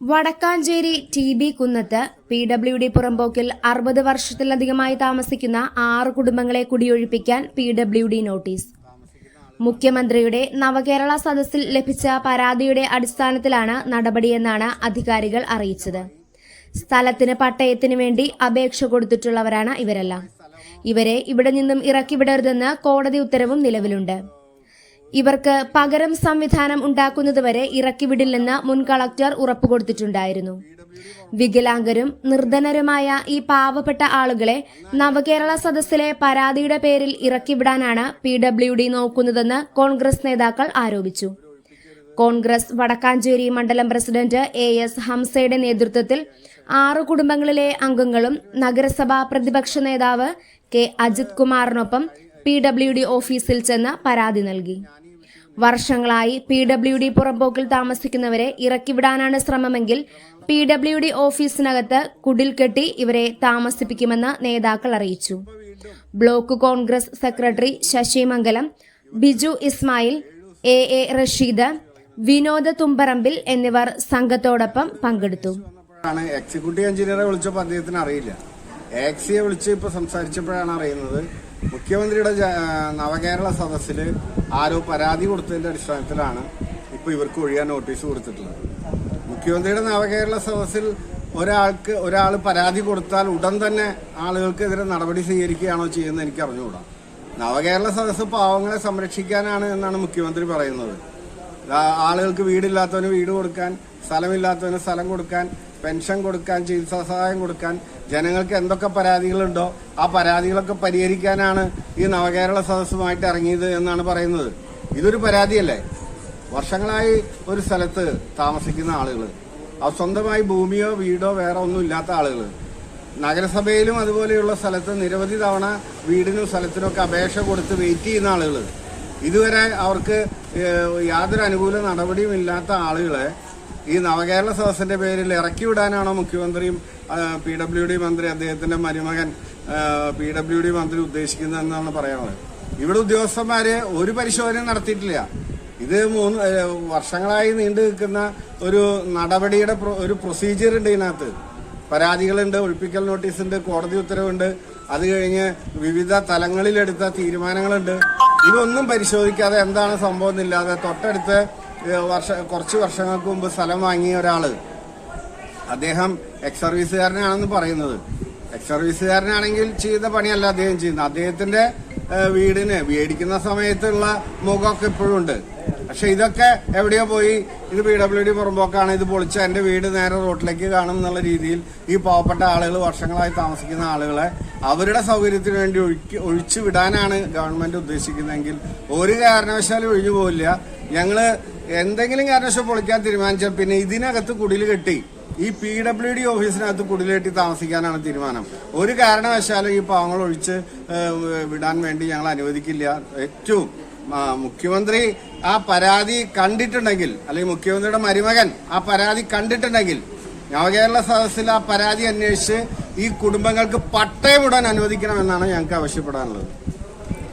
Wadakkanchery T B Kunnath P W D പുറമ്പോക്കിൽ അറുപത് വർഷത്തിലധികമായി താമസിക്കുന്ന ആറ് കുടുംബങ്ങളെ കുടിയൊഴിപ്പിക്കാൻ പി ഡബ്ല്യു ഡി നോട്ടീസ്. മുഖ്യമന്ത്രിയുടെ നവകേരള സദസ്സിൽ ലഭിച്ച പരാതിയുടെ അടിസ്ഥാനത്തിലാണ് നടപടിയെന്നാണ് അധികാരികൾ അറിയിച്ചത്. സ്ഥലത്തിന് പട്ടയത്തിന് വേണ്ടി അപേക്ഷ കൊടുത്തിട്ടുള്ളവരാണ് ഇവരെല്ലാം. ഇവരെ ഇവിടെ നിന്നും ഇറക്കിവിടരുതെന്ന് കോടതി ഉത്തരവും നിലവിലുണ്ട്. ഇവർക്ക് പകരം സംവിധാനം ഉണ്ടാക്കുന്നതുവരെ ഇറക്കിവിടില്ലെന്ന് മുൻ കളക്ടർ ഉറപ്പുകൊടുത്തിട്ടുണ്ടായിരുന്നു. വികലാംഗരും നിർധനരുമായ ഈ പാവപ്പെട്ട ആളുകളെ നവകേരള സദസ്സിലെ പരാതിയുടെ പേരിൽ ഇറക്കിവിടാനാണ് പി ഡബ്ല്യു ഡി നോക്കുന്നതെന്ന് കോൺഗ്രസ് നേതാക്കൾ ആരോപിച്ചു. കോൺഗ്രസ് വടക്കാഞ്ചേരി മണ്ഡലം പ്രസിഡന്റ് എ എസ് ഹംസയുടെ നേതൃത്വത്തിൽ ആറ് കുടുംബങ്ങളിലെ അംഗങ്ങളും നഗരസഭാ പ്രതിപക്ഷ നേതാവ് കെ അജിത് കുമാറിനൊപ്പം പി ഡബ്ല്യു ഡി ഓഫീസിൽ ചെന്ന് പരാതി നൽകി. വർഷങ്ങളായി പി ഡബ്ല്യു ഡി പുറമ്പോക്കിൽ താമസിക്കുന്നവരെ ഇറക്കിവിടാനാണ് ശ്രമമെങ്കിൽ പി ഡബ്ല്യു ഡി ഓഫീസിനകത്ത് കുടിൽ കെട്ടി ഇവരെ താമസിപ്പിക്കുമെന്ന് നേതാക്കൾ അറിയിച്ചു. Block Congress secretary Sasimangalam Biju Ismail A A Rasheed Vinoda Thumbarambil എന്നിവർ സംഘത്തോടൊപ്പം പങ്കെടുത്തു. എക്സിക്യൂട്ടീവ് എഞ്ചിനീയറെ വിളിച്ചപ്പോൾ അദ്ദേഹത്തിന് അറിയില്ല. എക്സിയെ വിളിച്ച് ഇപ്പൊ സംസാരിച്ചപ്പോഴാണ് അറിയുന്നത് മുഖ്യമന്ത്രിയുടെ നവകേരള സദസ്സിൽ ആരോ പരാതി കൊടുത്തതിന്റെ അടിസ്ഥാനത്തിലാണ് ഇപ്പോൾ ഇവർക്ക് ഒഴിയാൻ നോട്ടീസ് കൊടുത്തിട്ടുള്ളത്. മുഖ്യമന്ത്രിയുടെ നവകേരള സദസ്സിൽ ഒരാൾക്ക് ഒരാൾ പരാതി കൊടുത്താൽ ഉടൻ തന്നെ ആളുകൾക്കെതിരെ നടപടി സ്വീകരിക്കുകയാണോ ചെയ്യുന്നത് എനിക്ക് അറിഞ്ഞുകൂടാ. നവകേരള സദസ്സ് പാവങ്ങളെ സംരക്ഷിക്കാനാണ് എന്നാണ് മുഖ്യമന്ത്രി പറയുന്നത്. ആളുകൾക്ക് വീടില്ലാത്തവന് വീട് കൊടുക്കാൻ സ്ഥലമില്ലാത്തവന് സ്ഥലം കൊടുക്കാൻ പെൻഷൻ കൊടുക്കാൻ ചികിത്സാ സഹായം കൊടുക്കാൻ ജനങ്ങൾക്ക് എന്തൊക്കെ പരാതികളുണ്ടോ ആ പരാതികളൊക്കെ പരിഹരിക്കാനാണ് ഈ നവകേരള സദസ്സുമായിട്ട് ഇറങ്ങിയത് എന്നാണ് പറയുന്നത്. ഇതൊരു പരാതിയല്ലേ? വർഷങ്ങളായി ഒരു സ്ഥലത്ത് താമസിക്കുന്ന ആളുകൾ സ്വന്തമായി ഭൂമിയോ വീടോ വേറെ ഒന്നും ഇല്ലാത്ത ആളുകൾ നഗരസഭയിലും അതുപോലെയുള്ള സ്ഥലത്ത് നിരവധി തവണ വീടിനും സ്ഥലത്തിനൊക്കെ അപേക്ഷ കൊടുത്ത് വെയിറ്റ് ചെയ്യുന്ന ആളുകൾ ഇതുവരെ അവർക്ക് യാതൊരു അനുകൂല നടപടിയും ഇല്ലാത്ത ആളുകളെ ഈ നവകേരള സദസ്സിന്റെ പേരിൽ ഇറക്കി വിടാനാണോ മുഖ്യമന്ത്രിയും പി ഡബ്ല്യു ഡി മന്ത്രി അദ്ദേഹത്തിന്റെ മരുമകൻ പി ഡബ്ല്യു ഡി മന്ത്രി ഉദ്ദേശിക്കുന്നതെന്നാണ് പറയുന്നത് ഇവിടെ ഉദ്യോഗസ്ഥന്മാര് ഒരു പരിശോധന നടത്തിയിട്ടില്ല. ഇത് മൂന്ന് വർഷങ്ങളായി നീണ്ടു നിൽക്കുന്ന ഒരു നടപടിയുടെ ഒരു പ്രൊസീജിയർ ഉണ്ട് ഇതിനകത്ത്. പരാതികളുണ്ട് ഒഴിപ്പിക്കൽ നോട്ടീസുണ്ട് കോടതി ഉത്തരവുണ്ട്. അത് കഴിഞ്ഞ് വിവിധ തലങ്ങളിലെടുത്ത തീരുമാനങ്ങളുണ്ട്. ഇതൊന്നും പരിശോധിക്കാതെ എന്താണ് സംഭവം എന്നില്ലാതെ തൊട്ടടുത്ത് വർഷ കുറച്ച് വർഷങ്ങൾക്ക് മുമ്പ് സ്ഥലം വാങ്ങിയ ഒരാൾ അദ്ദേഹം എക്സ് സർവീസുകാരനാണെന്ന് പറയുന്നത്. എക്സ് സർവീസുകാരനാണെങ്കിൽ ചെയ്ത പണിയല്ല അദ്ദേഹം ചെയ്യുന്നത്. അദ്ദേഹത്തിന്റെ വീടിന് മേടിക്കുന്ന സമയത്തുള്ള മുഖമൊക്കെ ഇപ്പോഴും ഉണ്ട്. പക്ഷെ ഇതൊക്കെ എവിടെയോ പോയി ഇത് പി ഡബ്ല്യു ഡി പുറമ്പോക്കാണ്. ഇത് പൊളിച്ച എന്റെ വീട് നേരെ റോട്ടിലേക്ക് കാണും എന്നുള്ള രീതിയിൽ ഈ പാവപ്പെട്ട ആളുകൾ വർഷങ്ങളായി താമസിക്കുന്ന ആളുകളെ അവരുടെ സൗകര്യത്തിന് വേണ്ടി ഒഴിക്ക് ഒഴിച്ചു വിടാനാണ് ഗവൺമെന്റ് ഉദ്ദേശിക്കുന്നതെങ്കിൽ ഒരു കാരണവശാലും ഒഴിഞ്ഞു പോവില്ല. ഞങ്ങൾ എന്തെങ്കിലും കാരണവശാൽ പൊളിക്കാൻ തീരുമാനിച്ചാൽ പിന്നെ ഇതിനകത്ത് കുടിൽ കെട്ടി ഈ പി ഡബ്ല്യു ഡി ഓഫീസിനകത്ത് കുടിലേറ്റി താമസിക്കാനാണ് തീരുമാനം. ഒരു കാരണവശാലും ഈ പാവങ്ങൾ ഒഴിച്ച് വിടാൻ വേണ്ടി ഞങ്ങൾ അനുവദിക്കില്ല. ഏറ്റവും മുഖ്യമന്ത്രി ആ പരാതി കണ്ടിട്ടുണ്ടെങ്കിൽ അല്ലെങ്കിൽ മുഖ്യമന്ത്രിയുടെ മരുമകൻ ആ പരാതി കണ്ടിട്ടുണ്ടെങ്കിൽ നവകേരള സദസ്സിൽ ആ പരാതി അന്വേഷിച്ച് ഈ കുടുംബങ്ങൾക്ക് പട്ടയം ഇടാൻ അനുവദിക്കണമെന്നാണ് ഞങ്ങൾക്ക് ആവശ്യപ്പെടാനുള്ളത്.